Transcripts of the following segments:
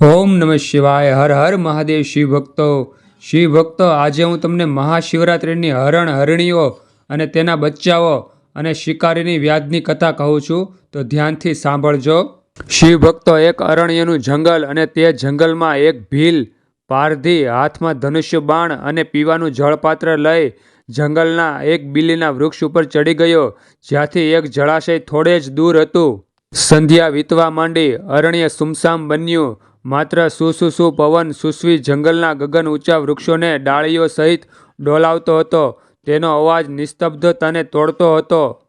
ઓમ નમઃ શિવાય, હર હર મહાદેવ શિવ ભક્તો. શિવ ભક્તો, આજે હું તમને મહાશિવરાત્રિની હરણ હરણીઓ અને તેના બચ્ચાઓ અને શિકારીની વ્યાજની કથા કહું છું, તો ધ્યાનથી સાંભળજો. શિવ ભક્તો, એક અરણ્યનું જંગલ અને તે જંગલમાં એક ભીલ, પારધી, હાથમાં ધનુષ્ય બાણ અને પીવાનું જળપાત્ર લઈ જંગલના એક બિલીના વૃક્ષ ઉપર ચડી ગયો, જ્યાંથી એક જળાશય થોડે જ દૂર હતું. સંધ્યા વીતવા માંડી અરણ્ય સુમસામ બન્યું માત્ર સુસુસુ પવન સુસવી જંગલના ગગન ઊંચા વૃક્ષોને ડાળીઓ સહિત ડોલાવતો હતો. તેનો અવાજ નિસ્તબ્ધતાને તોડતો હતો.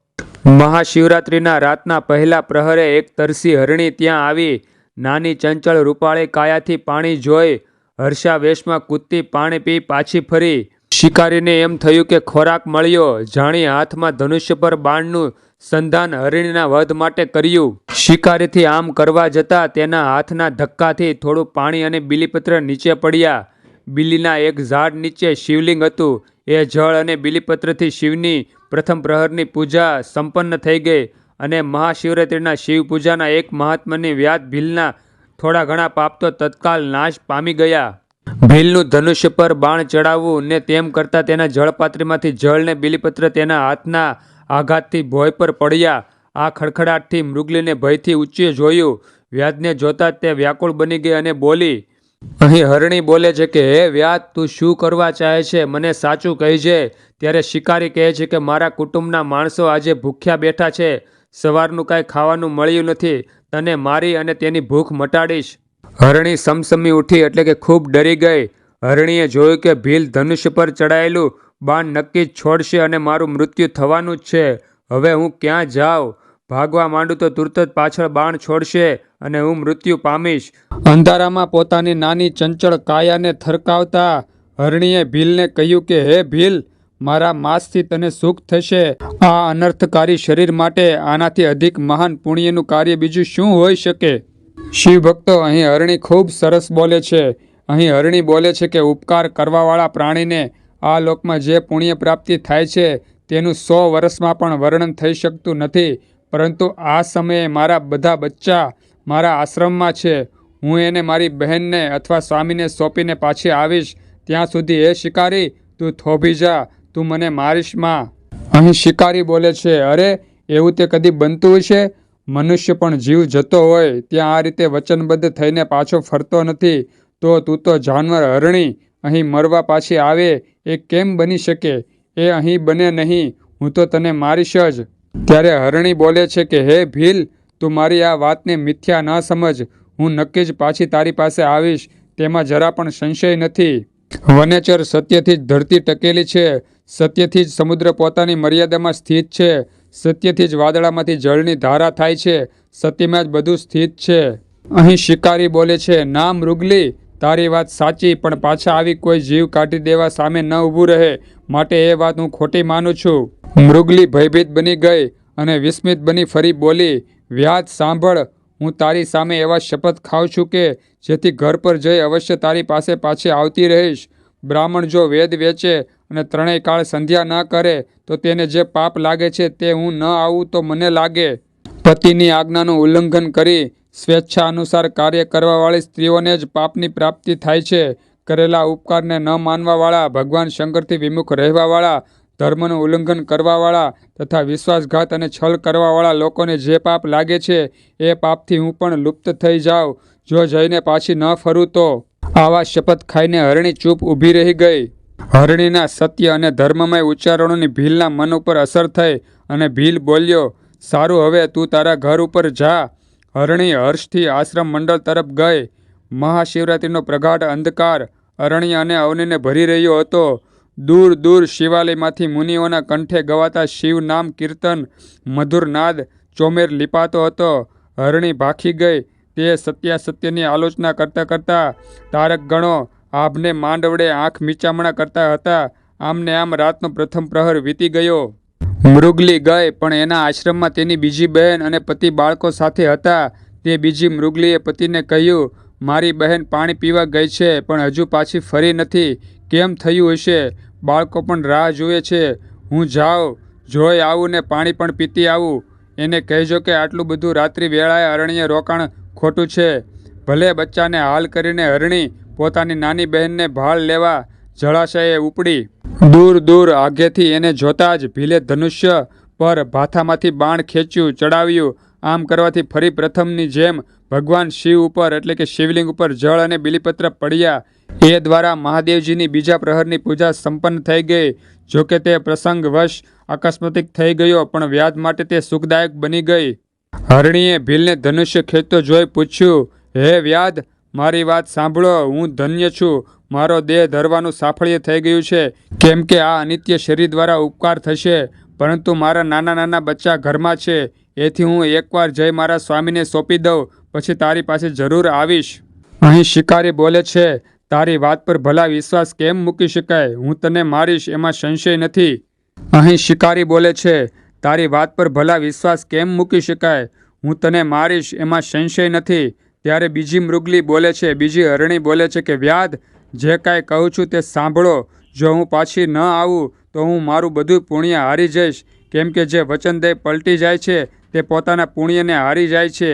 મહાશિવરાત્રિના રાતના પહેલા પ્રહરે એક તરસી હરણી ત્યાં આવી. નાની ચંચળ રૂપાળી કાયાથી પાણી જોઈ હર્ષાવેશમાં કૂદતી પાણી પી પાછી ફરી. શિકારીને એમ થયું કે ખોરાક મળ્યો, જાણી હાથમાં ધનુષ્ય પર બાણનું સંધાન હરિણીના વધ માટે કર્યું. શિકારીથી આમ કરવા જતાં તેના હાથના ધક્કાથી થોડું પાણી અને બિલીપત્ર નીચે પડ્યા. બીલીના એક ઝાડ નીચે શિવલિંગ હતું. એ જળ અને બિલીપત્રથી શિવની પ્રથમ પ્રહરની પૂજા સંપન્ન થઈ ગઈ અને મહાશિવરાત્રિના શિવ પૂજાના એક મહાત્માની વ્યાધ ભીલના થોડા ઘણા પાપ તો તત્કાલ નાશ પામી ગયા. ભીલનું ધનુષ્ય પર બાણ ચડાવવું ને તેમ કરતાં તેના જળપાત્રીમાંથી જળને બિલીપત્ર તેના હાથના આઘાતથી ભોય પર પડ્યા. આ ખડખડાટથી મૃગલીને ભયથી ઊંચે જોયું. વ્યાજને જોતા તે વ્યાકુળ બની ગઈ અને બોલી, અહીં હરણી બોલે છે કે, હે વ્યાજ, તું શું કરવા ચાહે છે? મને સાચું કહેજે. ત્યારે શિકારી કહે છે કે, મારા કુટુંબના માણસો આજે ભૂખ્યા બેઠા છે. સવારનું કાંઈ ખાવાનું મળ્યું નથી. તને મારી અને તેની ભૂખ મટાડીશ. હરણી સમસમી ઉઠી એટલે કે ખૂબ ડરી ગઈ. હરણીએ જોયું કે ભીલ ધનુષ્ય પર ચડાયેલું બાણ નક્કી જ છોડશે અને મારું મૃત્યુ થવાનું જ છે. હવે હું ક્યાં જાઉં? ભાગવા માંડું તો તુરત જ પાછળ બાણ છોડશે અને હું મૃત્યુ પામીશ. અંધારામાં પોતાની નાની ચંચળ કાયાને થરકાવતા હરણીએ ભીલને કહ્યું કે, હે ભીલ, મારા માંસથી તને સુખ થશે. આ અનર્થકારી શરીર માટે આનાથી અધિક મહાન પુણ્યનું કાર્ય બીજું શું હોઈ શકે? શિવ ભક્તો અહીં હરણી ખૂબ સરસ બોલે છે. અહીં હરણી બોલે છે કે ઉપકાર કરવાવાળા પ્રાણીને આ લોકમાં જે પુણ્ય પ્રાપ્તિ થાય છે, તેનું સો વર્ષમાં પણ વર્ણન થઈ શકતું નથી. પરંતુ આ સમયે મારા બધા બચ્ચા મારા આશ્રમમાં છે. હું એને મારી બહેનને અથવા સ્વામીને સોંપીને પાછી આવીશ. ત્યાં સુધી એ શિકારી, તું થોભી જા, તું મને મારીશમાં. અહીં શિકારી બોલે છે, અરે, એવું તે કદી બનતું છે મનુષ્ય પણ જીવ જતો હોય, ત્યાં આ રીતે વચનબદ્ધ થઈને પાછો ફરતો નથી, તો તું તો જાનવર હરણી અહીં મરવા પાછી આવે, એ કેમ બની શકે? એ અહીં બને નહીં, હું તો તને મારીશ જ. ત્યારે હરણી બોલે છે કે, હે ભીલ, તું મારી આ વાતને મિથ્યા ન સમજ, હું નક્કી જ પાછી તારી પાસે આવીશ, તેમાં જરા પણ સંશય નથી. વનેચર સત્યથી જ ધરતી ટકેલી છે, સત્યથી જ સમુદ્ર પોતાની મર્યાદામાં સ્થિત છે સત્યથી જ વાદળામાંથી જળની ધારા થાય છે સત્યમાં જ બધું સ્થિત છે. અહીં શિકારી બોલે છે ના મૃગલી તારી વાત સાચી, પણ પાછા આવી કોઈ જીવ કાઢી દેવા સામે ન ઊભું રહે. માટે એ વાત હું ખોટી માનું છું. મૃગલી ભયભીત બની ગઈ અને વિસ્મિત બની ફરી બોલી, વ્યાજ સાંભળ, હું તારી સામે એવા શપથ ખાઉં છું કે, જેથી ઘર પર જઈ અવશ્ય તારી પાસે પાછી આવતી રહીશ. બ્રાહ્મણ જો વેદ વેચે અને ત્રણેય કાળ સંધ્યા ન કરે, તો તેને જે પાપ લાગે છે તે હું ન આવું તો મને લાગે. પતિની આજ્ઞાનું ઉલ્લંઘન કરી સ્વેચ્છા અનુસાર કાર્ય કરવાવાળી સ્ત્રીઓને જ પાપની પ્રાપ્તિ થાય છે. કરેલા ઉપકારને ન માનવાવાળા, ભગવાન શંકરથી વિમુખ રહેવાવાળા, ધર્મનું ઉલ્લંઘન કરવાવાળા તથા વિશ્વાસઘાત અને છલ કરવાવાળા લોકોને જે પાપ લાગે છે, એ પાપથી હું પણ લુપ્ત થઈ જાઉં. જો જઈને પાછી ન ફરું તો આવા શપથ ખાઈને હરણી ચૂપ ઊભી રહી ગઈ. હરણીના સત્ય અને ધર્મમય ઉચ્ચારણોની ભીલના મન ઉપર અસર થઈ અને ભીલ બોલ્યો, સારું, હવે તું તારા ઘર ઉપર જા. હરણી હર્ષથી આશ્રમ મંડળ તરફ ગઈ. મહાશિવરાત્રિનો પ્રગાઢ અંધકાર અરણ્ય અને અવનીને ભરી રહ્યો હતો. દૂર દૂર શિવાલયમાંથી મુનિઓના કંઠે ગવાતા શિવ નામ કીર્તન મધુર નાદ ચોમેર લીપાતો હતો. હરણી ભાખી ગઈ. તે સત્યાસત્યની આલોચના કરતાં કરતાં તારક ગણો આભને માંડવડે આંખ મીચામણા કરતા હતા. આમને આમ રાતનો પ્રથમ પ્રહર વીતી ગયો. મૃગલી ગઈ, પણ એના આશ્રમમાં તેની બીજી બહેન અને પતિ બાળકો સાથે હતા. તે બીજી મૃગલીએ પતિને કહ્યું, મારી બહેન પાણી પીવા ગઈ છે, પણ હજુ પાછી ફરી નથી. કેમ થયું હશે? બાળકો પણ રાહ જુએ છે. હું જાઉં, જોઈ આવું ને પાણી પણ પીતી આવું. એને કહેજો કે આટલું બધું રાત્રિ વેળાએ અરણ્ય રોકાણ ખોટું છે. ભલે બચ્ચાને હાલ કરીને હરણી પોતાની નાની બહેનને ભાળ લેવા જળાશયે ઉપડી. દૂર દૂર આગેથી એને જોતા જ ભીલે ધનુષ્ય પર ભાથામાંથી બાણ ખેંચ્યું, ચડાવ્યું. આમ કરવાથી ફરી પ્રથમની જેમ ભગવાન શિવ ઉપર એટલે કે શિવલિંગ ઉપર જળ અને બિલીપત્ર પડ્યા. એ દ્વારા મહાદેવજીની બીજા પ્રહરની પૂજા સંપન્ન થઈ ગઈ. જોકે તે પ્રસંગવશ આકસ્મિક થઈ ગયો, પણ વ્યાજ માટે તે સુખદાયક બની ગઈ. હરણીએ ભીલને ધનુષ્ય ખેંચતો જોઈ પૂછ્યું, હે વ્યાદ મારી વાત સાંભળો, હું ધન્ય છું. મારો દેહ ધરવાનું સાફળ્ય થઈ ગયું છે. કેમ કે આ અનિત્ય શરીર દ્વારા ઉપકાર થશે, પરંતુ મારા નાના નાના બચ્ચા ઘરમાં છે. એથી હું એકવાર જઈ મારા સ્વામીને સોંપી દઉં, પછી તારી પાસે જરૂર આવીશ. અહીં શિકારી બોલે છે, તારી વાત પર ભલા વિશ્વાસ કેમ મૂકી શકાય? હું તને મારીશ, એમાં સંશય નથી. અહીં શિકારી બોલે છે, તારી વાત પર ભલા વિશ્વાસ કેમ મૂકી શકાય? હું તને મારીશ, એમાં સંશય નથી. ત્યારે બીજી મૃગલી બોલે છે, બીજી હરણી બોલે છે કે વ્યાધ જે કાંઈ કહું છું તે સાંભળો. જો હું પાછી ન આવું, તો હું મારું બધું પુણ્ય હારી જઈશ. કેમ કે જે વચનદેય પલટી જાય છે, તે પોતાના પુણ્યને હારી જાય છે.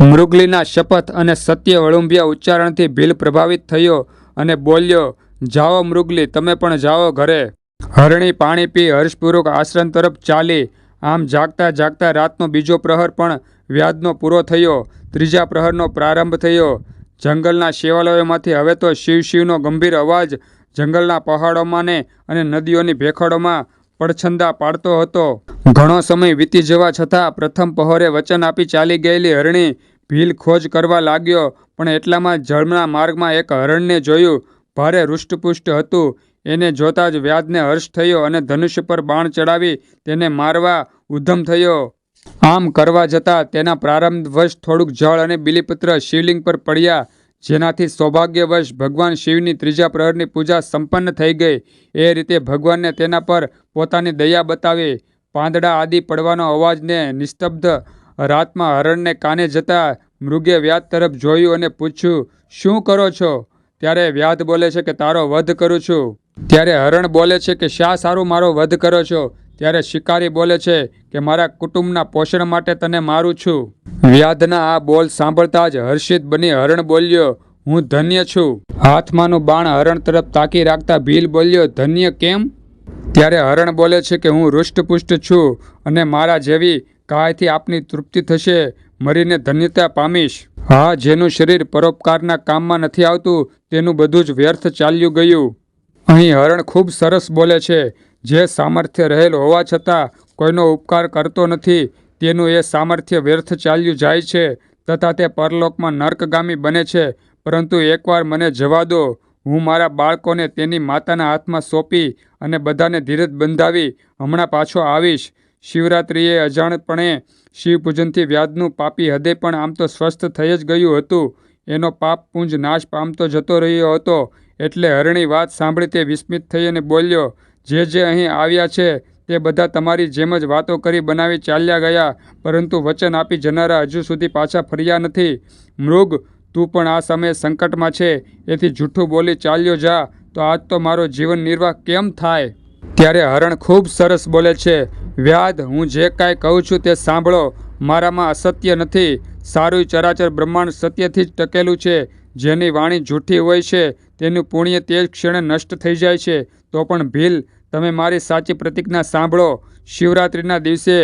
મૃગલીના શપથ અને સત્ય વળુંબિયા ઉચ્ચારણથી ભીલ પ્રભાવિત થયો અને બોલ્યો, જાઓ મૃગલી, તમે પણ જાઓ ઘરે. હરણી પાણી પી હર્ષપૂર્વક આશ્રમ તરફ ચાલી. આમ જાગતા જાગતા રાતનો બીજો પ્રહર પણ વ્યાજનો પૂરો થયો, ત્રીજા પ્રહરનો પ્રારંભ થયો. જંગલના શેવાલયોમાંથી હવે તો શિવ શિવનો ગંભીર અવાજ જંગલના પહાડોમાં અને નદીઓની ભેખડોમાં પડછંદા પાડતો હતો. ઘણો સમય વીતી જવા છતાં પ્રથમ પહોરે વચન આપી ચાલી ગયેલી હરણી ભીલ ખોજ કરવા લાગ્યો, પણ એટલામાં જળના માર્ગમાં એક હરણને જોયું. ભારે હૃષ્ટપુષ્ટ હતું. એને જોતા જ વ્યાજને હર્ષ થયો અને ધનુષ્ય પર બાણ ચડાવી તેને મારવા ઉદ્ધમ થયો. આમ કરવા જતાં તેના પ્રારંભવશ થોડુંક જળ અને બિલીપત્ર શિવલિંગ પર પડ્યા, જેનાથી સૌભાગ્યવશ ભગવાન શિવની ત્રીજા પ્રહરની પૂજા સંપન્ન થઈ ગઈ. એ રીતે ભગવાનને તેના પર પોતાની દયા બતાવી, પાંદડા આદિ પડવાનો અવાજને નિસ્તબ્ધ રાતમાં હરણને કાને જતા મૃગે વ્યાધ તરફ જોયું અને પૂછ્યું, શું કરો છો? ત્યારે વ્યાધ બોલે છે કે, તારો વધ કરું છું. ત્યારે હરણ બોલે છે કે, શા સારું મારો વધ કરો છો? ત્યારે શિકારી બોલે છે કે મારા કુટુંબના પોષણ માટે તને મારું છું. વ્યાધના આ બોલ સાંભળતા જ હર્ષિત બની હરણ બોલ્યો, હું ધન્ય છું. હાથમાંનું બાણ હરણ તરફ તાકી રાખતા ભીલ બોલ્યો, ધન્ય કેમ? ત્યારે હરણ બોલે છે કે, હું હૃષ્ટપુષ્ટ છું અને મારા જેવી કાયથી આપની તૃપ્તિ થશે, મરીને ધન્યતા પામીશ. હા, જેનું શરીર પરોપકારના કામમાં નથી આવતું, તેનું બધું જ વ્યર્થ ચાલ્યું ગયું. અહીં હરણ ખૂબ સરસ બોલે છે જે સામર્થ્ય રહેલ હોવા છતાં કોઈનો ઉપકાર કરતો નથી, તેનું એ સામર્થ્ય વ્યર્થ ચાલ્યું જાય છે તથા તે પરલોકમાં નર્કગામી બને છે. પરંતુ એકવાર મને જવા દો, હું મારા બાળકોને તેની માતાના હાથમાં સોંપી અને બધાને ધીરજ બંધાવી હમણાં પાછો આવીશ. શિવરાત્રિએ અજાણપણે શિવ પૂજનથી વ્યાજનું પાપી હૃદય પણ આમ તો સ્વસ્થ થઈ જ ગયું હતું. એનો પાપ પુંજ નાશ પામતો જતો રહ્યો હતો, એટલે હરણી વાત સાંભળી તે વિસ્મિત થઈ અને બોલ્યો જે જે અહીં આવ્યા છે, તે બધા તમારી જેમ જ વાતો કરી બનાવી ચાલ્યા ગયા, પરંતુ વચન આપી જનારા હજુ સુધી પાછા ફર્યા નથી. મૃગ, તું પણ આ સમયે સંકટમાં છે, એથી જૂઠું બોલી ચાલ્યો જા, તો આજ તો મારો જીવન નિર્વાહ કેમ થાય? ત્યારે હરણ ખૂબ સરસ બોલે છે વ્યાધ હું જે કાંઈ કહું છું તે સાંભળો, મારામાં અસત્ય નથી. સારું ચરાચર બ્રહ્માંડ સત્યથી જ ટકેલું છે, જેની વાણી જૂઠી હોય છે, તેનું પુણ્ય તે જ ક્ષણે નષ્ટ થઈ જાય છે, તો પણ ભીલ તમે મારી સાચી પ્રતિજ્ઞા સાંભળો. શિવરાત્રિના દિવસે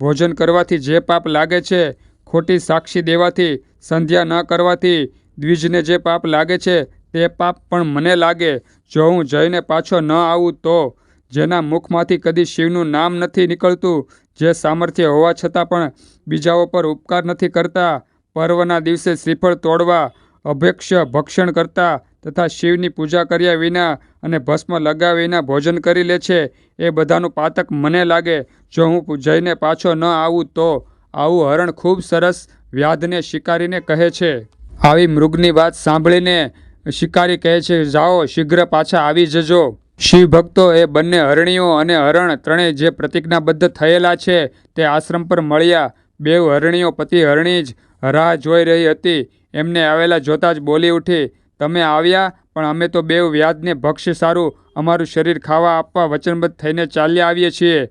ભોજન કરવાથી જે પાપ લાગે છે, ખોટી સાક્ષી દેવાથી, સંધ્યા ન કરવાથી, દ્વિજને જે પાપ લાગે છે, તે પાપ પણ મને લાગે. જો હું જઈને પાછો ન આવું તો, જેના મુખમાંથી કદી શિવનું નામ નથી નીકળતું, જે સામર્થ્ય હોવા છતાં પણ બીજાઓ પર ઉપકાર નથી કરતા, પર્વના દિવસે શ્રીફળ તોડવા અભેક્ષ્ય ભક્ષણ કરતા તથા શિવની પૂજા કર્યા વિના અને ભસ્મ લગાવ્યા વિના ભોજન કરી લે છે. એ બધાનું પાતક મને લાગે, જો હું જઈને પાછો ન આવું તો આવું હરણ ખૂબ સરસ વ્યાધને શિકારીને કહે છે. આવી મૃગની વાત સાંભળીને શિકારી કહે છે, જાઓ, શીઘ્ર પાછા આવી જજો. શિવ ભક્તો એ બંને હરણીઓ અને હરણ ત્રણેય જે પ્રતિજ્ઞાબદ્ધ થયેલા છે તે આશ્રમ પર મળ્યા. બેવ હરણીઓ, પતિ હરણી જ રાહ જોઈ રહી હતી. એમને આવેલા જોતા જ બોલી ઉઠી, તમે આવ્યા, પણ અમે તો બે વ્યાજને ભક્ષ્ય સારું, અમારું શરીર ખાવા આપવા વચનબદ્ધ થઈને ચાલ્યા આવીએ છીએ.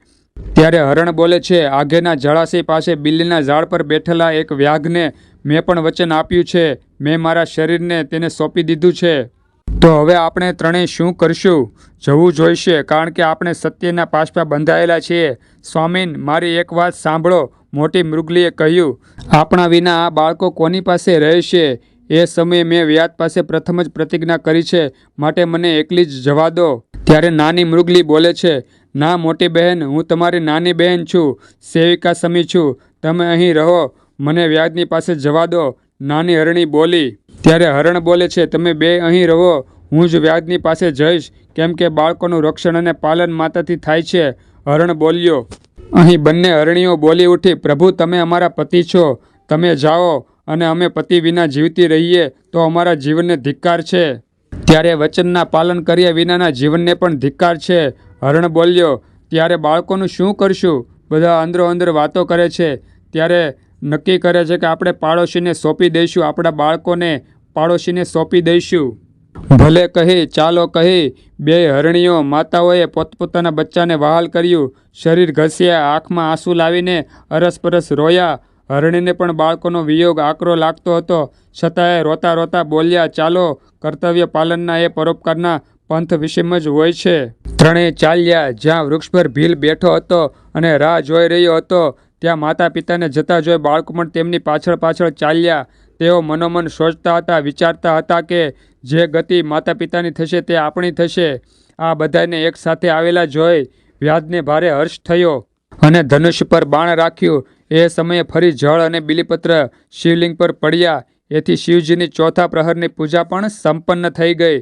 ત્યારે હરણ બોલે છે, આગેના જળાશય પાસે બિલ્લીના ઝાડ પર બેઠેલા એક વ્યાઘને મેં પણ વચન આપ્યું છે. મેં મારા શરીરને તેને સોંપી દીધું છે. તો હવે આપણે ત્રણેય શું કરશું? જવું જોઈશે, કારણ કે આપણે સત્યના પાસપા બંધાયેલા છીએ. સ્વામીન, મારી એક વાત સાંભળો. મોટી મૃગલીએ કહ્યું, આપણા વિના આ બાળકો કોની પાસે રહેશે? એ સમયે મેં વ્યાજ પાસે પ્રથમ જ પ્રતિજ્ઞા કરી છે. માટે મને એકલી જ જવા દો. ત્યારે નાની મૃગલી બોલે છે, ના, મોટી બહેન, હું તમારી નાની બહેન છું. સેવિકા સમી છું. તમે અહીં રહો. મને વ્યાજની પાસે જવા દો. નાની હરણી બોલી. ત્યારે હરણ બોલે છે, તમે બે અહીં રહો. હું જ વ્યાજની પાસે જઈશ. કેમ કે બાળકોનું રક્ષણ અને પાલન માતાથી થાય છે. હરણ બોલ્યો. અહીં બંને હરણીઓ બોલી ઉઠી, પ્રભુ, તમે અમારા પતિ છો. તમે જાઓ અને અમે પતિ વિના જીવતી રહીએ તો અમારા જીવનને ધિક્કાર છે. ત્યારે વચનના પાલન કર્યા વિનાના જીવનને પણ ધિક્કાર છે. હરણ બોલ્યો, ત્યારે બાળકોનું શું કરશું? બધા અંદરો અંદર વાતો કરે છે. ત્યારે નક્કી કરે છે કે આપણે પાડોશીને સોંપી દઈશું, આપણા બાળકોને પાડોશીને સોંપી દઈશું. ભલે કહી, ચાલો કહી, બે હરણીઓ માતાઓએ પોતપોતાના બચ્ચાને વહાલ કર્યું. શરીર ઘસ્યા આંખમાં આંસુ લાવીને અરસપરસ રોયા. હરણીને પણ બાળકોનો વિયોગ આકરો લાગતો હતો. છતાંય રોતા રોતા બોલ્યા, ચાલો, કર્તવ્ય પાલનના એ પરોપકારના પંથ વિષયમ જ હોય છે. ત્રણેય ચાલ્યા, જ્યાં વૃક્ષ પર ભીલ બેઠો હતો અને રાહ જોઈ રહ્યો હતો, ત્યાં માતા પિતાને જતા જોઈ બાળકો પણ તેમની પાછળ પાછળ ચાલ્યા. તેઓ મનોમન સોચતા હતા, વિચારતા હતા કે જે ગતિ માતા પિતાની થશે તે આપણી થશે. આ બધાને એક સાથે આવેલા જોઈ વ્યાજને ભારે હર્ષ થયો અને ધનુષ પર બાણ રાખ્યું. એ સમયે ફરી જળ અને બિલીપત્ર શિવલિંગ પર પડ્યા. એથી શિવજીની ચોથા પ્રહરની પૂજા પણ સંપન્ન થઈ ગઈ.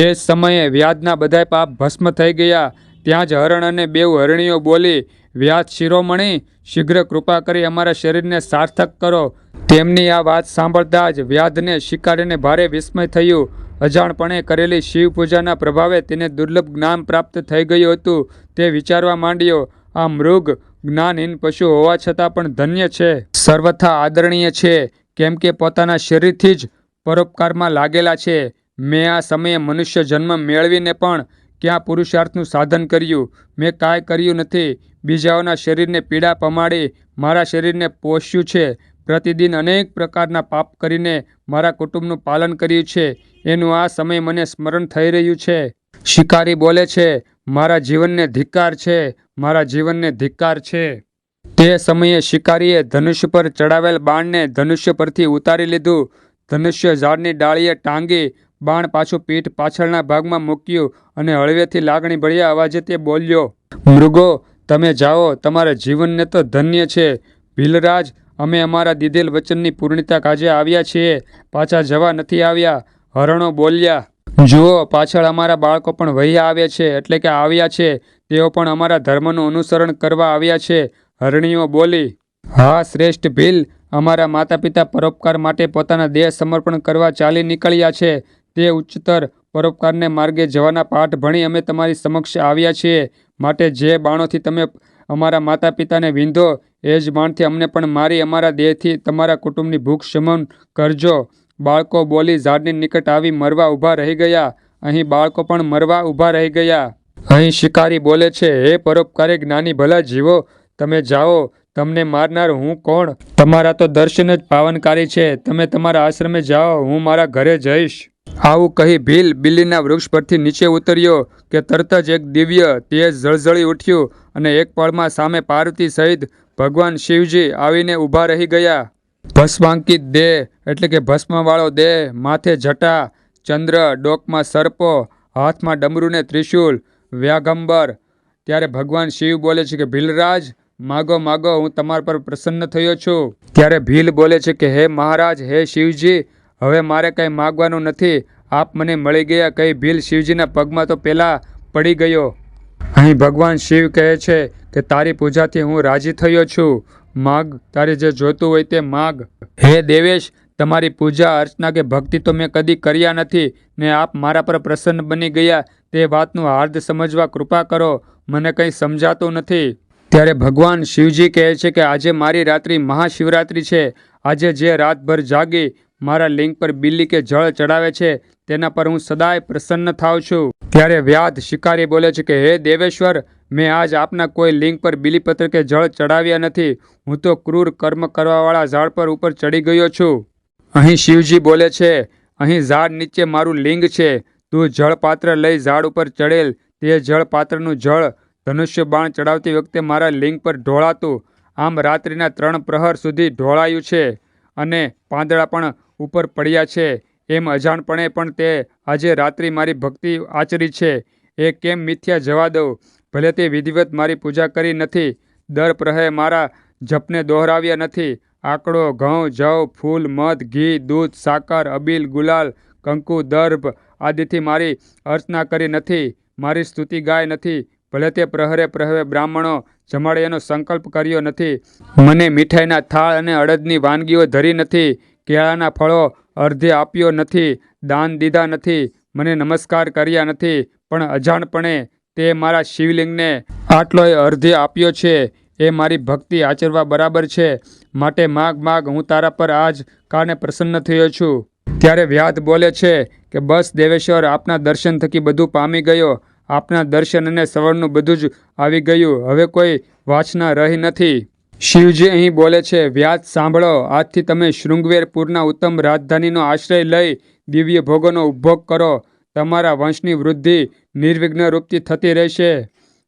એ સમયે વ્યાજના બધાય પાપ ભસ્મ થઈ ગયા. ત્યાં જ હરણ અને બેઉ હરણીઓ બોલી વ્યાજ શિરોમણી શીઘ્ર કૃપા કરી અમારા શરીરને સાર્થક કરો. તેમની આ વાત સાંભળતા જ વ્યાધને શિકારીને ભારે વિસ્મય થયું. અજાણપણે કરેલી શિવ પૂજાના પ્રભાવે તેને દુર્લભ જ્ઞાન પ્રાપ્ત થઈ ગયું હતું. તે વિચારવા માંડ્યો, આ મૃગ જ્ઞાનહીન પશુ હોવા છતાં પણ ધન્ય છે. સર્વથા આદરણીય છે, કેમ કે પોતાના શરીરથી જ પરોપકારમાં લાગેલા છે. મેં આ સમયે મનુષ્ય જન્મ મેળવીને પણ ક્યાં પુરુષાર્થનું સાધન કર્યું? મેં કાંઈ કર્યું નથી. બીજાઓના શરીરને પીડા પમાડી, મારા શરીરને પોષ્યું છે. પ્રતિદિન અનેક પ્રકારના પાપ કરીને મારા કુટુંબનું પાલન કર્યું છે. એનું આ સમય મને સ્મરણ થઈ રહ્યું છે. શિકારી બોલે છે, મારા જીવનને ધિક્કાર છે, મારા જીવનને ધિક્કાર છે. તે સમયે શિકારીએ ધનુષ્ય પર ચડાવેલ બાણને ધનુષ્ય પરથી ઉતારી લીધું. ધનુષ્ય ઝાડની ડાળીએ ટાંગી બાણ પાછું પીઠ પાછળના ભાગમાં મૂક્યું અને હળવેથી લાગણી ભર્યા અવાજે તે બોલ્યો, મૃગો, તમે જાઓ, તમારા જીવનને તો ધન્ય છે. ભીલરાજ, અમે અમારા દીધેલ વચનની પૂર્ણતા કાજે આવ્યા છીએ. પાછા જવા નથી આવ્યા. હરણો બોલ્યા, જુઓ, પાછળ અમારા બાળકો પણ વહ્યા આવ્યા છે, એટલે કે આવ્યા છે. તેઓ પણ અમારા ધર્મનું અનુસરણ કરવા આવ્યા છે. હરણીઓ બોલી, હા, શ્રેષ્ઠ ભીલ, અમારા માતા પિતા પરોપકાર માટે પોતાના દેહ સમર્પણ કરવા ચાલી નીકળ્યા છે. તે ઉચ્ચતર પરોપકારને માર્ગે જવાના પાઠ ભણી અમે તમારી સમક્ષ આવ્યા છીએ. માટે જે બાણોથી તમે અમારા માતા પિતાને વિંધો, એ જ બાણથી અમને પણ મારી અમારા દેહથી તમારા કુટુંબની ભૂખ શમન કરજો. બાળકો બોલી ઝાડની નિકટ આવી મરવા ઊભા રહી ગયા. અહીં બાળકો પણ મરવા ઊભા રહી ગયા. અહીં શિકારી બોલે છે, હે પરોપકારી જ્ઞાની ભલા જીવો, તમે જાઓ. તમને મારનાર હું કોણ? તમારા તો દર્શન જ પાવનકારી છે. તમે તમારા આશ્રમે જાઓ. હું મારા ઘરે જઈશ. આવું કહી ભીલ બિલ્લીના વૃક્ષ પરથી નીચે ઉતર્યો કે તરત જ એક દિવ્ય તેજ ઝળઝળી ઉઠ્યું અને એક પળમાં સામે પાર્વતી સહિત ભગવાન શિવજી આવીને ઊભા રહી ગયા. ભસ્માંકિત દેહ એટલે કે ભસ્મવાળો દેહ માથે જટા, ચંદ્ર, ડોકમાં સર્પો, હાથમાં ડમરુને ત્રિશૂલ વ્યાગંબર ત્યારે ભગવાન શિવ બોલે છે કે, ભીલરાજ, માગો માગો, હું તમારા પર પ્રસન્ન થયો છું. ત્યારે ભીલ બોલે છે કે, હે મહારાજ, હે શિવજી હવે મારે કંઈ માગવાનું નથી. આપ મને મળી ગયા કઈ ભીલ શિવજીના પગમાં તો પહેલાં પડી ગયો. અહીં ભગવાન શિવ કહે છે કે તારી પૂજાથી હું રાજી થયો છું. માગ તારે જે જોતું હોય તે માગ. હે દેવેશ, તમારી પૂજા અર્ચના કે ભક્તિ તો મેં કદી કર્યા નથી. ને આપ મારા પર પ્રસન્ન બની ગયા. તે વાતનું હાર્દ સમજવા કૃપા કરો. મને કંઈ સમજાતું નથી. ત્યારે ભગવાન શિવજી કહે છે કે આજે મારી રાત્રિ મહાશિવરાત્રિ છે. આજે જે રાતભર જાગી મારા લિંગ પર બિલ્લી કે જળ ચડાવે છે, તેના પર હું સદાય પ્રસન્ન થાઉં છું. ત્યારે વ્યાધ શિકારી બોલે છે કે, હે દેવેશ્વર, મેં આજ આપના કોઈ લિંગ પર બિલીપત્ર કે જળ ચડાવ્યા નથી. હું તો ક્રૂર કર્મ કરવાવાળા ઝાડ પર ઉપર ચડી ગયો છું. અહીં શિવજી બોલે છે, અહીં ઝાડ નીચે મારું લિંગ છે. તું જળપાત્ર લઈ ઝાડ ઉપર ચડેલ. તે જળપાત્રનું જળ ધનુષ્ય બાણ ચડાવતી વખતે મારા લિંગ પર ઢોળાતું. આમ રાત્રિના ત્રણ પ્રહર સુધી ઢોળાયું છે. અને પાંદડા પણ ઉપર પડ્યા છે. એમ અજાણપણે પણ તે આજે રાત્રિ મારી ભક્તિ આચરી છે. એ કેમ મિથ્યા જવા દઉં? ભલે તે વિધિવત મારી પૂજા કરી નથી. દર પ્રહે મારા જપને દોહરાવ્યા નથી. આંકડો, ઘઉં, જવ, ફૂલ, મધ, ઘી, દૂધ, સાકર, અબીલ, ગુલાલ, કંકુ, દર્ભ આદિથી મારી અર્ચના કરી નથી. મારી સ્તુતિ ગાય નથી. ભલે તે પ્રહરે પ્રહરે બ્રાહ્મણો જમાડ્યાનો સંકલ્પ કર્યો નથી. મને મીઠાઈના થાળ અને અડદની વાનગીઓ ધરી નથી. કેળાના ફળો અર્ધે આપ્યો નથી, દાન દીધા નથી, મને નમસ્કાર કર્યા નથી, પણ અજાણપણે તે મારા શિવલિંગને આટલોય અર્ધે આપ્યો છે, એ મારી ભક્તિ આચરવા બરાબર છે, માટે માગ માગ હું તારા પર આજ કારણે પ્રસન્ન થયો છું. ત્યારે વ્યાધ બોલે છે કે બસ દેવેશ્વર આપના દર્શન થકી બધું પામી ગયો, આપના દર્શન અને સવરનું બધું જ આવી ગયું, હવે કોઈ વાસના રહી નથી. શિવજી અહીં બોલે છે, વ્યાજ સાંભળો. આજથી તમે શૃંગવેરપુરના ઉત્તમ રાજધાનીનો આશ્રય લઈ દિવ્ય ભોગોનો ઉપભોગ કરો. તમારા વંશની વૃદ્ધિ નિર્વિઘ્ન રૂપથી થતી રહેશે.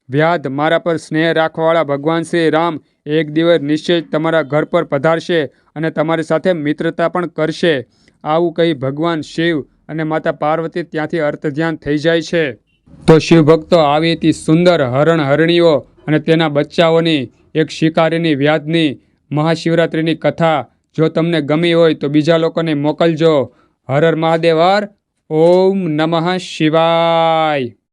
વ્યાધ મારા પર સ્નેહ રાખવાવાળા ભગવાન શ્રી રામ એક દિવસ નિશ્ચય તમારા ઘર પર પધારશે અને તમારી સાથે મિત્રતા પણ કરશે. આવું કહી ભગવાન શિવ અને માતા પાર્વતી ત્યાંથી અર્થધ્યાન થઈ જાય છે. તો શિવ ભક્તો આવી હતી સુંદર હરણ હરણીઓ અને તેના બચ્ચાઓની એક શિકારીની વ્યાજની મહાશિવરાત્રિની કથા જો તમને ગમી હોય તો બીજા લોકોને મોકલજો. હરર મહાદેવર ઓમ નમઃ શિવાય.